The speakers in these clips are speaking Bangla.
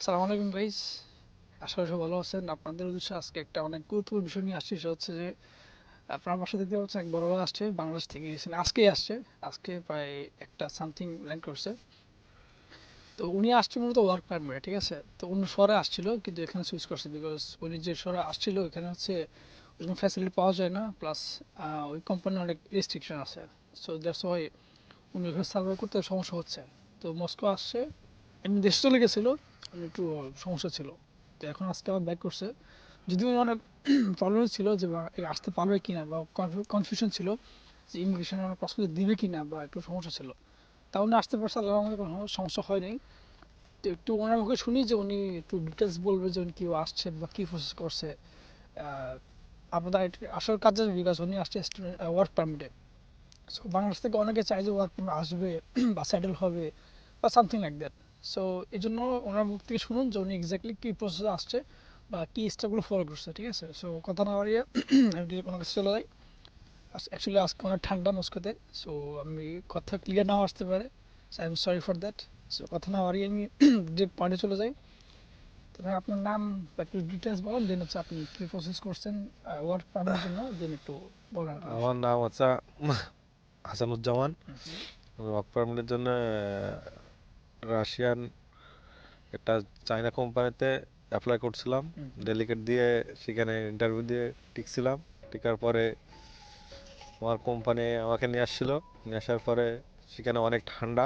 সালাম আলাইকুম গাইস আশা করি ভালো আছেন। আপনাদের উদ্দেশ্যে আজকে একটা অনেক গুরুত্বপূর্ণ বিষয় নিয়ে আসছি। সেটা হচ্ছে যে, আপনার বাসা দেখতে পাচ্ছেন, এক বড় আসছে, বাংলাদেশ থেকে এসেছেন আজকেই আসছে। আজকে প্রায় একটা সামথিং ল্যান্ড করছে। তো উনি আসছে মূলত ওয়ার্ক পারমিটে ঠিক আছে? তো অন্য শহরে আসছিল, কিন্তু এখানে সুইচ করছে বিকজ উনি যে শহরে আসছিল, এখানে হচ্ছে ওরকম ফ্যাসিলিটি পাওয়া যায় না। প্লাস ওই কোম্পানির অনেক রেস্ট্রিকশন আছে। সো দ্যাটস ওয়াই উনি ওখানে সার্ভাইভ করতে সমস্যা হচ্ছে। তো মস্কো আসছে। এমনি দেশে চলে গেছিল। একটু সমস্যা ছিল। তো এখন আজকে আবার ব্যাক করছে। যদিও অনেক প্রবলেম ছিল যে আসতে পারবে কিনা বা কনফিউশন ছিল যে ইমিগ্রেশন আমার পাসপোর্ট দিবে কিনা বা একটু সমস্যা ছিল। তা উনি আসতে পারছে আল্লাহ আমাদের কোনো সমস্যা হয়নি। তো একটু ওনার মুখে শুনি যে উনি একটু ডিটেলস বলবে যে উনি কেউ আসছে বা কী প্রসেস করছে। আপনাদের আসল কাজ বিকাশ উনি আসছে ওয়ার্ক পারমিটে সো বাংলাদেশ থেকে অনেকে চাই যে ওয়ার্ক আসবে বা সেটেল হবে বা সামথিং লাইক দ্যাট সো এই জন্য ওনার মুখ থেকে শুনুন যে উনি এক্স্যাক্টলি কী প্রসেসে আসছে বা কী স্টেপগুলো ফলো করছে ঠিক আছে? সো কথা না বাড়িয়ে আমি যদি কোনো কাছে চলে যাই অ্যাকচুয়ালি আজকে অনেক ঠান্ডা মস্কোতে সো আমি কথা ক্লিয়ার নাও আসতে পারে। So I am sorry for that so কথা না বাড়িয়ে আমি যে পয়েন্টে চলে যাই তবে আপনার নাম একটু ডিটেলস বলেন দেন হচ্ছে আপনি কী প্রসেস করছেন ওয়ার্ক পারমিটের জন্য দেন একটু বলেন। আমার নাম হচ্ছে হাসানুজ্জামান। ওয়ার্ক পারমিটের জন্য রাশিয়ান একটা চায়না কোম্পানিতে অ্যাপ্লাই করছিলাম। ডেলিগেট দিয়ে সেখানে ইন্টারভিউ দিয়ে টিকছিলাম। টিকার পরে আমার কোম্পানি আমাকে নিয়ে আসছিল। নিয়ে আসার পরে সেখানে অনেক ঠান্ডা।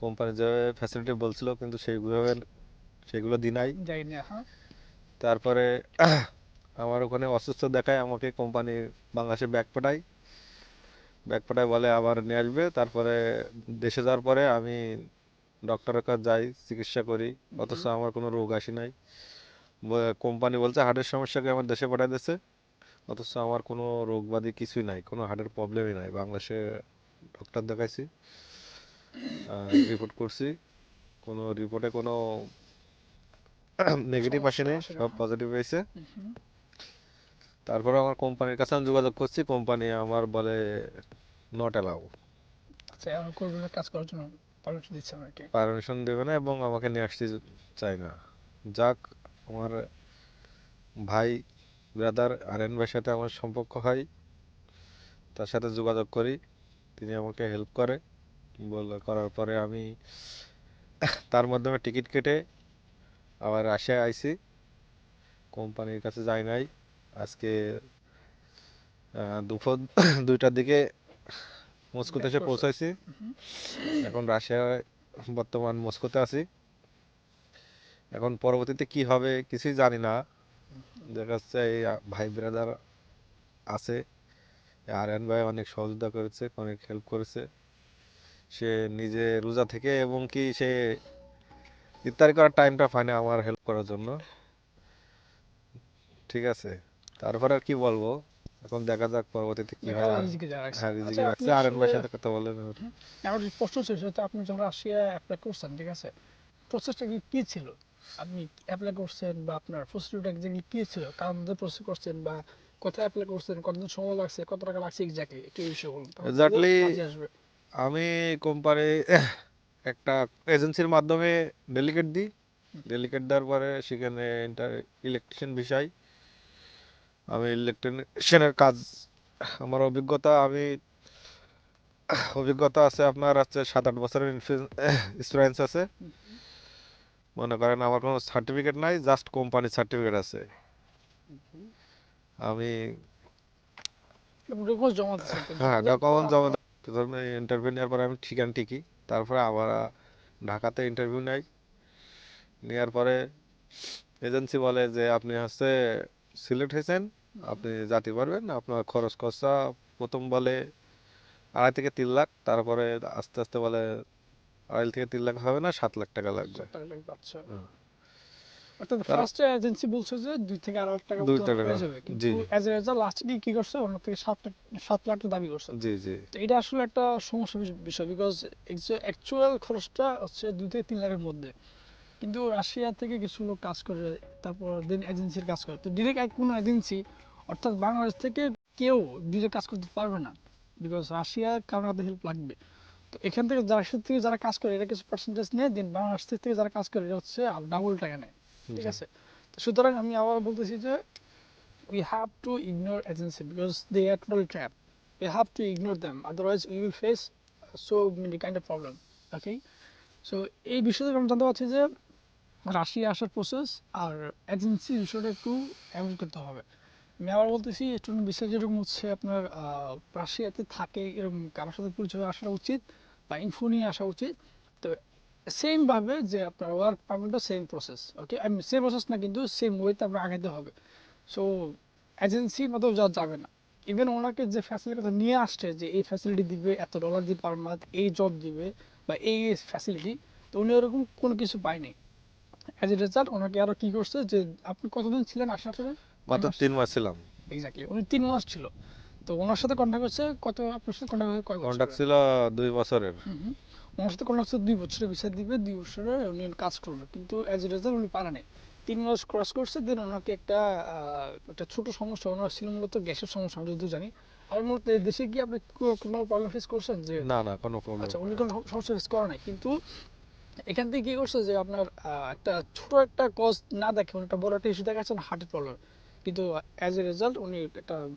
কোম্পানি যেভাবে ফ্যাসিলিটি বলছিল কিন্তু সেইগুলো সেগুলো দি নাই যাই না হ্যাঁ তারপরে আমার ওখানে অসুস্থ দেখায় আমাকে কোম্পানি বাংলাদেশে ব্যাগ পাঠায়। ব্যাগ পাঠায় বলে আবার নিয়ে আসবে। তারপরে দেশে যাওয়ার পরে আমি ডক্টরের কাছে যাই চিকিৎসা করি। অথচ আমার কোনো রোগ আসি নাই। কোম্পানি বলছে হার্টের সমস্যাকে আমার দেশে পাঠায় দিয়েছে। অথচ আমার কোনো রোগ ব্যাধি কিছুই নাই কোনো হার্টের প্রবলেমই নাই। বাংলাদেশে ডক্টর দেখাইছি রিপোর্ট করছি। কোনো রিপোর্টে কোনো নেগেটিভ আসেনি সব। পজিটিভ হয়েছে। তারপরে আমার কোম্পানির কাছে আমি যোগাযোগ করছি। কোম্পানি আমার বলে নট অ্যালাউ আচ্ছা কাজ করার জন্য? পারমিশন দিচ্ছে আমাকে। পারমিশন দেবে না এবং আমাকে নিয়ে আসতে চায় না। যাক, আমার ভাই ব্রাদার আরেন ভাইয়ের সাথে আমার সম্পর্ক হয়, তার সাথে যোগাযোগ করি, তিনি আমাকে হেল্প করে। বল, করার পরে আমি তার মাধ্যমে টিকিট কেটে আবার রাশিয়ায় আইছি। কোম্পানির কাছে যাই নাই। আজকে দুপুর দুইটার দিকে মস্কোতে এসে পৌঁছাইছি। এখন রাশিয়ায় বর্তমান মস্কোতে আছি। এখন পরবর্তীতে কি হবে কিছুই জানি না। দেখা যাচ্ছে এই ভাই ব্রাদার আছে। আরএন ভাই অনেক সহযোগিতা করেছে অনেক হেল্প করেছে। সে নিজে রোজা থেকে এবং কি সে ইফতারি করার টাইমটা পায় না আমার হেল্প করার জন্য। ঠিক আছে। তারপরে আর কি বলব? এখন দেখা যাক পরবর্তীতে কি হয় রাখছে। হ্যাঁ আচ্ছা, রিজিকে রাখছে আপনি ভাইয়ের সাথে কথা বলে আমার যে প্রশ্ন ছিল সেটা আপনি যখন রাশিয়া অ্যাপ্লাই করছেন ঠিক আছে? প্রসেসটা কি কি ছিল? আপনি অ্যাপ্লাই করছেন বা আপনার প্রসিডিউরটা এক্স্যাক্টলি কি ছিল? কার মধ্যে প্রসেস করছেন বা কোথায় অ্যাপ্লাই করছেন? কতদিন সময় লাগছে? কত টাকা লাগছে? এক্স্যাক্টলি একটু এই বিষয়ে বলুন। Exactly আমি কোম্পানি একটা এজেন্সির মাধ্যমে ডেলিগেট দিই। ডেলিগেট দেওয়ার পরে সেখানে ইন্টার ইলেকট্রিশিয়ান বিষয়। আমি ইলেকট্রিশিয়ানের কাজ আমার অভিজ্ঞতা আমি অভিজ্ঞতা আছে আপনার আছে সাত আট বছরের এক্সপিরিয়েন্স আছে। মনে করেন আমার কোনো সার্টিফিকেট নাই জাস্ট কোম্পানির সার্টিফিকেট আছে। আমি? হ্যাঁ ডকুমেন্ট জমা প্রথমে ইন্টারভিউ নেওয়ার পরে আমি ঠিকানা ঠিকই তারপরে আবার ঢাকাতে ইন্টারভিউ নেই। নেওয়ার পরে এজেন্সি বলে যে আপনি হচ্ছে সিলেক্ট হয়েছেন। আপনি যেতে পারবেন আপনার খরচ খরচা প্রথম বলে আড়াই থেকে তিন লাখ তারপরে আস্তে আস্তে বলে আড়াই থেকে তিন লাখ হবে না সাত লাখ টাকা লাগবে। সব টাকা লাগবে, আচ্ছা। অর্থাৎ ফার্স্ট এজেন্সি বলছে যে দুই থেকে আড়াই লাখ টাকা দুই টাকা, যাবে। কিন্তু জি। এ রেজাল্ট লাস্টে গিয়ে কি করছে? ওনার থেকে সাত লাখ সাত লাখ দাবি করছে। জি জি। তো এটা আসলে একটা সমস্যা বিষয় বিকজ অ্যাকচুয়াল খরচটা হচ্ছে দুই থেকে তিন লাখের মধ্যে। কিন্তু রাশিয়া থেকে কিছু লোক কাজ করে তারপর দেন এজেন্সির কাজ করে। তো ডিরেক্ট কোনো এজেন্সি অর্থাৎ বাংলাদেশ থেকে কেউ ডিরেক্ট কাজ করতে পারবে না বিকজ রাশিয়া কারণ হেল্প লাগবে। তো এখান থেকে যারা সাথে থেকে যারা কাজ করে এটা কিছু পার্সেন্টেজ নেয় দিন বাংলাদেশ থেকে যারা কাজ করে এটা হচ্ছে ডাবল টাকা নেয়। ঠিক আছে? তো সুতরাং আমি আবার বলতেছি যে we have to ignore agency because they are total trap. We have to ignore them otherwise we will face so many kind of problem okay? So এই বিষয়টা আমি জানতে পারছি যে রাশিয়া আসার প্রসেস আর এজেন্সি বিষয়টা একটু অ্যাভয়েড করতে হবে। আমি আবার বলতেছি স্টুডেন্ট বিষয় যেরকম হচ্ছে আপনার রাশিয়াতে থাকে এরকম কারোর সাথে পরিচয় আসা উচিত বা ইনফো নিয়ে আসা উচিত। তো সেম ভাবে যে আপনার work পারমিটও same process okay same process না, কিন্তু সেম ওয়েতে আপনার আগাইতে হবে। সো এজেন্সির মতো যা যাবে না। ইভেন ওনাকে যে ফ্যাসিলিটি নিয়ে আসছে যে এই ফ্যাসিলিটি দিবে, এত ডলার দিবে পার মান্থ এই জব দিবে বা এই ফ্যাসিলিটি তো উনি ওরকম কোনো কিছু পায়নি। অ্যাজ এ রেজাল্ট ওনাকে আরও কি করছে যে আপনি কতদিন ছিলেন আসার সাথে মাত্র তিন মাস ছিলাম। এক্স্যাক্টলি উনি তিন মাস ছিল। তো ওনার সাথে কন্ট্যাক্ট হচ্ছে কত আপনার সাথে কন্ট্যাক্ট কয় কন্ট্যাক্ট ছিল দুই বছরের। ওনার সাথে কন্ট্যাক্ট হচ্ছে দুই বছরের ভিসা দিবে দুই বছরে উনি কাজ করবে। কিন্তু অ্যাজ এ রেজাল্ট উনি পারেনি। তিন মাস ক্রস করছে দেন ওনাকে একটা আহ, একটা ছোট সমস্যা ওনার ছিল মূলত গ্যাসের সমস্যা আমি যদিও জানি। আর মূলত দেশে কি আপনি কোনো প্রবলেম ফেস করছেন যে না না কোনো প্রবলেম আচ্ছা উনি কোনো সমস্যা ফেস করে নাই। কিন্তু এখান থেকে কি করছে যে আপনার একটা ছোট একটা কজ না দেখে উনি একটা বড় একটা ইস্যু দেখাচ্ছেন হার্টের প্রবলেম কিন্তু অ্যাজ এ রেজাল্ট উনি একটা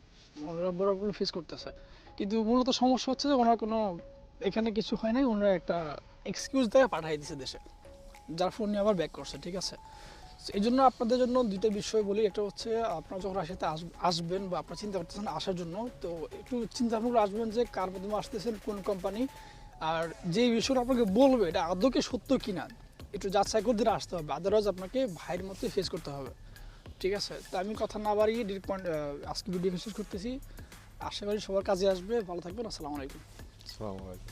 বড় প্রবলেম ফেস করতেছে। কিন্তু মূলত সমস্যা হচ্ছে যে ওনার কোনো, এখানে কিছু হয় নাই ওনারা একটা এক্সকিউজ দিয়ে পাঠিয়ে দিছে দেশে, যার ফোন নিয়ে আবার ব্যাক করছে, ঠিক আছে? এই জন্য আপনাদের জন্য দুইটা বিষয় বলি, একটা হচ্ছে আপনারা যখন রাশিয়াতে আস- আসবেন বা আপনারা চিন্তা করতেছেন আসার জন্য, তো একটু চিন্তা ভাবনা আসবেন যে কার মাধ্যমে আসতেছেন, কোন কোম্পানি আর যে বিষয়টা আপনাকে বলবে, এটা আদৌকে সত্য কিনা, একটু যাচাই করে দিলে আসতে হবে। আদারওয়াইজ আপনাকে ভাইয়ের মতো ফেস করতে হবে। ঠিক আছে? তো আমি কথা না বাড়িয়ে ডিরেক্ট পয়েন্ট আজকে ভিডিও শেষ করতেছি। আশা করি সবার কাজে আসবে। ভালো থাকবেন। আসসালামু আলাইকুম। আসসালামু আলাইকুম।